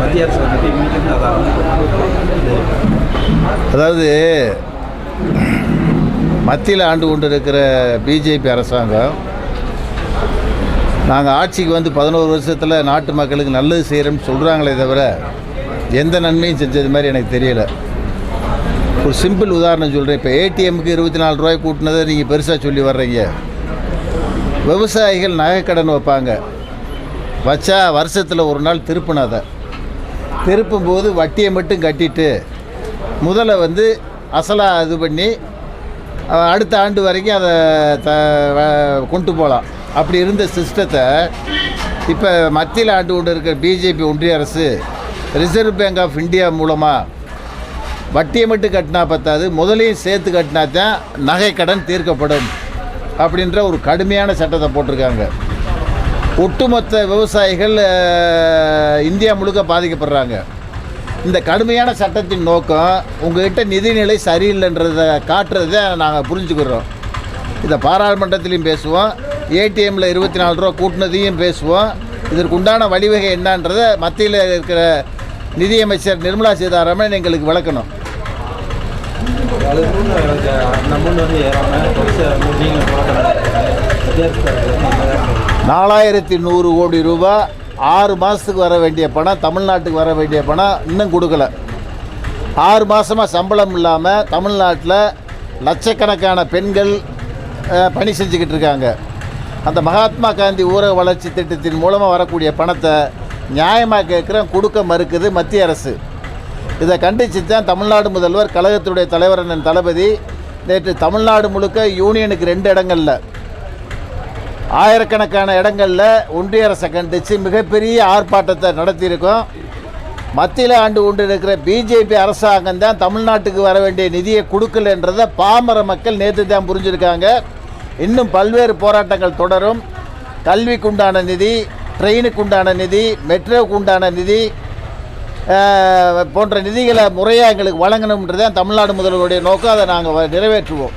மத்திய அரசு அதாவது மத்தியில் ஆண்டு கொண்டு இருக்கிற பிஜேபி அரசாங்கம் நாங்கள் ஆட்சிக்கு வந்து பதினோரு வருஷத்தில் நாட்டு மக்களுக்கு நல்லது செய்கிறோம்னு சொல்கிறாங்களே தவிர எந்த நன்மையும் செஞ்சது மாதிரி எனக்கு தெரியலை. ஒரு சிம்பிள் உதாரணம் சொல்கிறேன் இப்போ ஏடிஎம்க்கு இருபத்தி நாலு ரூபாய் கூட்டினதை நீங்கள் பெருசாக சொல்லி வர்றீங்க. விவசாயிகள் நகைக்கடன் வைப்பாங்க. வச்சா வருஷத்தில் ஒரு நாள் திருப்பினாத. திருப்பும்போது வட்டியை மட்டும் கட்டிட்டு முதல்ல வந்து அசலாக இது பண்ணி அடுத்த ஆண்டு வரைக்கும் அதை த கொண்டு போகலாம் அப்படி இருந்த சிஸ்டத்தை இப்போ மத்தியில் ஆண்டு கொண்டு இருக்கிற பிஜேபி ஒன்றிய அரசு ரிசர்வ் பேங்க் ஆஃப் இந்தியா மூலமாக வட்டியை மட்டும் கட்டினா பத்தாது முதலையும் சேர்த்து கட்டினா தான் நகை கடன் தீர்க்கப்படும் அப்படின்ற ஒரு கடுமையான சட்டத்தை போட்டிருக்காங்க. ஒட்டுமொத்த விவசாயிகள் இந்தியா முழுக்க பாதிக்கப்படுறாங்க. இந்த கடுமையான சட்டத்தின் நோக்கம் உங்கள்கிட்ட நிதிநிலை சரியில்லைன்றதை காட்டுறதை நாங்கள் புரிஞ்சுக்கிறோம். இதை பாராளுமன்றத்திலையும் பேசுவோம் ஏடிஎம்மில் இருபத்தி நாலு ரூபா கூட்டினதையும் பேசுவோம். இதற்கு உண்டான வழிவகை என்னன்றதை மத்தியில் இருக்கிற நிதியமைச்சர் நிர்மலா சீதாராமன் எங்களுக்கு விளக்கணும். அதுக்கு நாலாயிரத்தி நூறு கோடி ரூபாய் ஆறு மாதத்துக்கு வர வேண்டிய பணம் தமிழ்நாட்டுக்கு வர வேண்டிய பணம் இன்னும் கொடுக்கல. ஆறு மாதமாக சம்பளம் இல்லாமல் தமிழ்நாட்டில் லட்சக்கணக்கான பெண்கள் பணி செஞ்சுக்கிட்டு இருக்காங்க. அந்த மகாத்மா காந்தி ஊரக வளர்ச்சி திட்டத்தின் மூலமாக வரக்கூடிய பணத்தை நியாயமாக கேட்குறேன் கொடுக்க மறுக்குது மத்திய அரசு. இதை கண்டித்து தான் தமிழ்நாடு முதல்வர் கழகத்துடைய தலைவர் தளபதி நேற்று தமிழ்நாடு முழுக்க யூனியனுக்கு ரெண்டு இடங்களில் ஆயிரக்கணக்கான இடங்களில் ஒன்றிய அரசை கண்டித்து மிகப்பெரிய ஆர்ப்பாட்டத்தை நடத்தியிருக்கோம். மத்தியில் ஆண்டு கொண்டு இருக்கிற பிஜேபி அரசாங்கம் தான் தமிழ்நாட்டுக்கு வர வேண்டிய நிதியை கொடுக்கலன்றதை பாமர மக்கள் நேற்று தான் புரிஞ்சுருக்காங்க. இன்னும் பல்வேறு போராட்டங்கள் தொடரும். கல்விக்கு உண்டான நிதி ட்ரெயினுக்கு உண்டான நிதி மெட்ரோவுக்கு உண்டான நிதி போன்ற நிதிகளை முறையாக எங்களுக்கு வழங்கணுன்றதான் தமிழ்நாடு முதல்வருடைய நோக்கம். அதை நாங்கள் நிறைவேற்றுவோம்.